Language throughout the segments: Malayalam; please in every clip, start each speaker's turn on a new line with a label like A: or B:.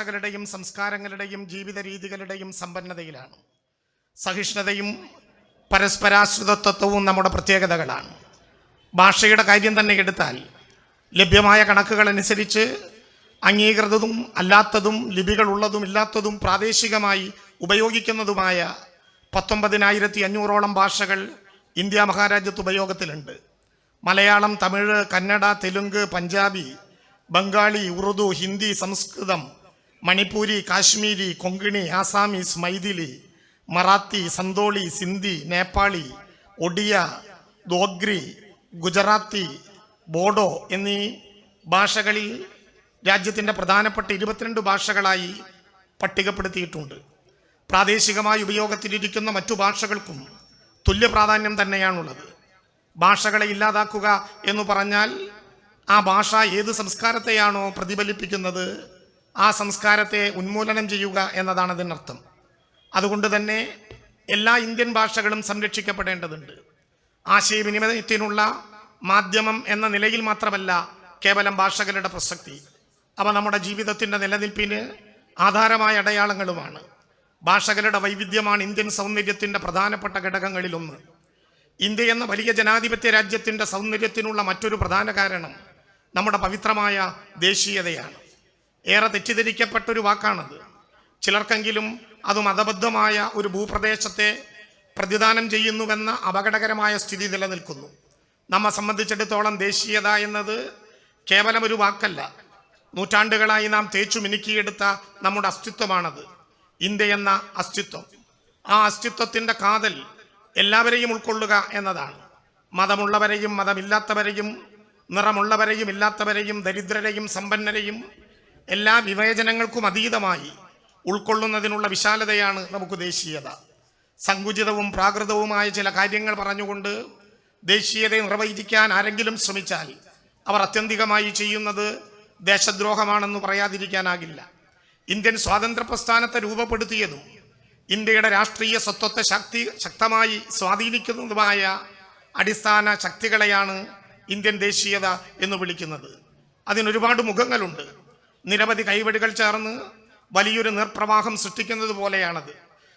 A: ഭാഷകളുടെയും സംസ്കാരങ്ങളുടെയും ജീവിത രീതികളുടെയും സമ്പന്നതയിലാണ്. സഹിഷ്ണുതയും പരസ്പരാശ്രിതത്വവും നമ്മുടെ പ്രത്യേകതകളാണ്. ഭാഷയുടെ കാര്യം തന്നെ എടുത്താൽ ലഭ്യമായ കണക്കുകളനുസരിച്ച് അംഗീകൃതതും അല്ലാത്തതും ലിപികളുള്ളതും ഇല്ലാത്തതും പ്രാദേശികമായി ഉപയോഗിക്കുന്നതുമായ പത്തൊമ്പതിനായിരത്തി അഞ്ഞൂറോളം ഭാഷകൾ ഇന്ത്യ മഹാരാജ്യത്ത് ഉപയോഗത്തിലുണ്ട്. മലയാളം തമിഴ് കന്നഡ തെലുങ്ക് പഞ്ചാബി ബംഗാളി ഉറുദു ഹിന്ദി സംസ്കൃതം മണിപ്പൂരി കാശ്മീരി കൊങ്കിണി ആസാമീസ് മൈഥിലി മറാത്തി സന്തോളി സിന്ധി നേപ്പാളി ഒഡിയ ദോഗ്രി ഗുജറാത്തി ബോഡോ എന്നീ ഭാഷകളിൽ രാജ്യത്തിന്റെ പ്രധാനപ്പെട്ട ഇരുപത്തിരണ്ട് ഭാഷകളായി പട്ടികപ്പെടുത്തിയിട്ടുണ്ട്. പ്രാദേശികമായി ഉപയോഗത്തിലിരിക്കുന്ന മറ്റു ഭാഷകൾക്കും തുല്യ പ്രാധാന്യം തന്നെയാണുള്ളത്. ഭാഷകളെ ഇല്ലാതാക്കുക എന്ന് പറഞ്ഞാൽ ആ ഭാഷ ഏത് സംസ്കാരത്തെയാണോ പ്രതിഫലിപ്പിക്കുന്നത്? ആ സംസ്കാരത്തെ ഉന്മൂലനം ചെയ്യുക എന്നതാണ് അതിനർത്ഥം അതുകൊണ്ട് തന്നെ എല്ലാ ഇന്ത്യൻ ഭാഷകളും സംരക്ഷിക്കപ്പെടേണ്ടതുണ്ട്. ആശയവിനിമയത്തിനുള്ള മാധ്യമം എന്ന നിലയിൽ മാത്രമല്ല കേവലം ഭാഷകളുടെ പ്രസക്തി. അവ നമ്മുടെ ജീവിതത്തിന്റെ നിലനിൽപ്പിന് ആധാരമായ അടയാളങ്ങളുമാണ്. ഭാഷകളുടെ വൈവിധ്യമാണ് ഇന്ത്യൻ സൗന്ദര്യത്തിന്റെ പ്രധാനപ്പെട്ട ഘടകങ്ങളിലൊന്ന്. ഇന്ത്യ എന്ന വലിയ ജനാധിപത്യ രാജ്യത്തിന്റെ സൗന്ദര്യത്തിനുള്ള മറ്റൊരു പ്രധാന കാരണം നമ്മുടെ പവിത്രമായ ദേശീയതയാണ്. ഏറെ തെറ്റിദ്ധരിക്കപ്പെട്ടൊരു വാക്കാണത്. ചിലർക്കെങ്കിലും അത് മതബദ്ധമായ ഒരു ഭൂപ്രദേശത്തെ പ്രതിദാനം ചെയ്യുന്നുവെന്ന അപകടകരമായ സ്ഥിതി നിലനിൽക്കുന്നു. നമ്മെ സംബന്ധിച്ചിടത്തോളം ദേശീയത എന്നത് കേവലം ഒരു വാക്കല്ല. നൂറ്റാണ്ടുകളായി നാം തേച്ചു മിനുക്കിയെടുത്ത നമ്മുടെ അസ്തിത്വമാണത്. ഇന്ത്യ എന്ന അസ്തിത്വം. ആ അസ്തിത്വത്തിന്റെ കാതൽ എല്ലാവരെയും ഉൾക്കൊള്ളുക എന്നതാണ്. മതമുള്ളവരെയും മതമില്ലാത്തവരെയും നിറമുള്ളവരെയും ഇല്ലാത്തവരെയും ദരിദ്രരെയും സമ്പന്നരെയും എല്ലാ വിവേചനങ്ങൾക്കും അതീതമായി ഉൾക്കൊള്ളുന്നതിനുള്ള വിശാലതയാണ് നമുക്ക് ദേശീയത. സങ്കുചിതവും പ്രാകൃതവുമായ ചില കാര്യങ്ങൾ പറഞ്ഞുകൊണ്ട് ദേശീയതയെ നിർവഹിക്കാൻ ആരെങ്കിലും ശ്രമിച്ചാൽ അവർ അത്യന്തികമായി ചെയ്യുന്നത് ദേശദ്രോഹമാണെന്ന് പറയാതിരിക്കാനാകില്ല. ഇന്ത്യൻ സ്വാതന്ത്ര്യ പ്രസ്ഥാനത്തെ രൂപപ്പെടുത്തിയതും ഇന്ത്യയുടെ രാഷ്ട്രീയ സ്വത്വത്തെ ശക്തി ശക്തമായി സ്വാധീനിക്കുന്നതുമായ അടിസ്ഥാന ശക്തികളെയാണ് ഇന്ത്യൻ ദേശീയത എന്ന് വിളിക്കുന്നത്. അതിനൊരുപാട് മുഖങ്ങളുണ്ട്. നിരവധി കൈവടികൾ ചേർന്ന് വലിയൊരു നിർപ്രവാഹം സൃഷ്ടിക്കുന്നത് പോലെയാണത്.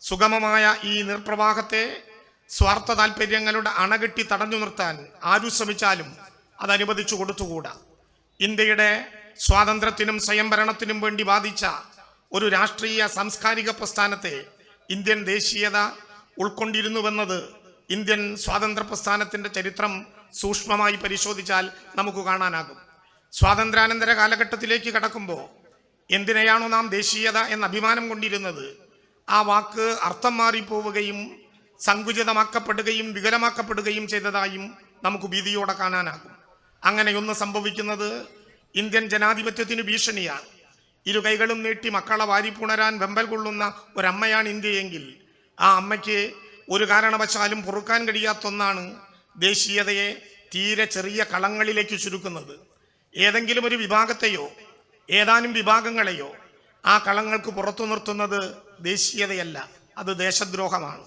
A: സുഗമമായ ഈ നിർപ്രവാഹത്തെ സ്വാർത്ഥ താല്പര്യങ്ങളുടെ അണകെട്ടി തടഞ്ഞു നിർത്താൻ ആരു ശ്രമിച്ചാലും അത് അനുവദിച്ചു കൊടുത്തുകൂടാ. ഇന്ത്യയുടെ സ്വാതന്ത്ര്യത്തിനും സ്വയംഭരണത്തിനും വേണ്ടി വാദിച്ച ഒരു രാഷ്ട്രീയ സാംസ്കാരിക പ്രസ്ഥാനത്തെ ഇന്ത്യൻ ദേശീയത ഉൾക്കൊണ്ടിരുന്നുവെന്നത് ഇന്ത്യൻ സ്വാതന്ത്ര്യ പ്രസ്ഥാനത്തിന്റെ ചരിത്രം സൂക്ഷ്മമായി പരിശോധിച്ചാൽ നമുക്ക് കാണാനാകും. സ്വാതന്ത്ര്യാനന്തര കാലഘട്ടത്തിലേക്ക് കടക്കുമ്പോൾ എന്തിനെയാണോ നാം ദേശീയത എന്ന അഭിമാനം കൊണ്ടിരുന്നത് ആ വാക്ക് അർത്ഥം മാറിപ്പോവുകയും സങ്കുചിതമാക്കപ്പെടുകയും വികലമാക്കപ്പെടുകയും ചെയ്തതായും നമുക്ക് ഭീതിയോടെ കാണാനാകും. അങ്ങനെയൊന്ന് സംഭവിക്കുന്നത് ഇന്ത്യൻ ജനാധിപത്യത്തിന് ഭീഷണിയാണ്. ഇരു കൈകളും നീട്ടി മക്കളെ വാരിപ്പുണരാൻ വെമ്പൽ കൊള്ളുന്ന ഒരമ്മയാണ് ഇന്ത്യയെങ്കിൽ ആ അമ്മയ്ക്ക് ഒരു കാരണവശാലും പൊറുക്കാൻ കഴിയാത്ത ഒന്നാണ് ദേശീയതയെ തീരെ ചെറിയ കളങ്ങളിലേക്ക് ചുരുക്കുന്നത്. ഏതെങ്കിലും ഒരു വിഭാഗത്തെയോ ഏതാനും വിഭാഗങ്ങളെയോ ആ കളങ്ങൾക്ക് പുറത്തു നിർത്തുന്നത് ദേശീയതയല്ല അത് ദേശദ്രോഹമാണ്.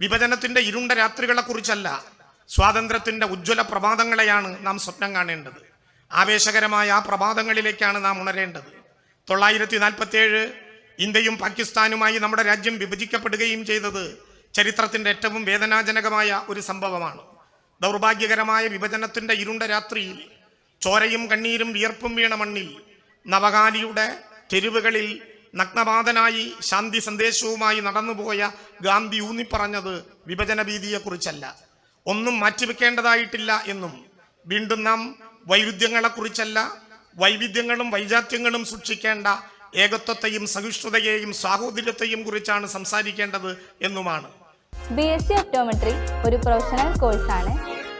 A: വിഭജനത്തിന്റെ ഇരുണ്ട രാത്രികളെക്കുറിച്ചല്ല സ്വാതന്ത്ര്യത്തിന്റെ ഉജ്ജ്വല പ്രഭാതങ്ങളെയാണ് നാം സ്വപ്നം കാണേണ്ടത്. ആവേശകരമായ ആ പ്രഭാതങ്ങളിലേക്കാണ് നാം ഉണരേണ്ടത്. തൊള്ളായിരത്തി നാൽപ്പത്തേഴ് ഇന്ത്യയും പാകിസ്ഥാനുമായി നമ്മുടെ രാജ്യം വിഭജിക്കപ്പെടുകയും ചെയ്തത് ചരിത്രത്തിന്റെ ഏറ്റവും വേദനാജനകമായ ഒരു സംഭവമാണ്. ദൗർഭാഗ്യകരമായ വിഭജനത്തിന്റെ ഇരുണ്ട രാത്രിയിൽ ചോരയും കണ്ണീരും വിയർപ്പും വീണ മണ്ണിൽ നവകാലിയുടെ തെരുവുകളിൽ നഗ്നപാതനായി ശാന്തി സന്ദേശവുമായി നടന്നുപോയ ഗാന്ധി ഊന്നിപ്പറഞ്ഞത് വിഭജന ഭീതിയെക്കുറിച്ചല്ല. ഒന്നും മാറ്റിവെക്കേണ്ടതായിട്ടില്ല എന്നും വീണ്ടും നാം വൈരുദ്ധ്യങ്ങളെക്കുറിച്ചല്ല വൈവിധ്യങ്ങളും വൈജാത്യങ്ങളും സൂക്ഷിക്കേണ്ട ഏകത്വത്തെയും സഹിഷ്ണുതയെയും സാഹോദര്യത്തെയും കുറിച്ചാണ് സംസാരിക്കേണ്ടത് എന്നുമാണ്.
B: ബി എസ് സി ഒപ്റ്റോമെട്രി ഒരു പ്രൊഫഷണൽ കോഴ്സാണ്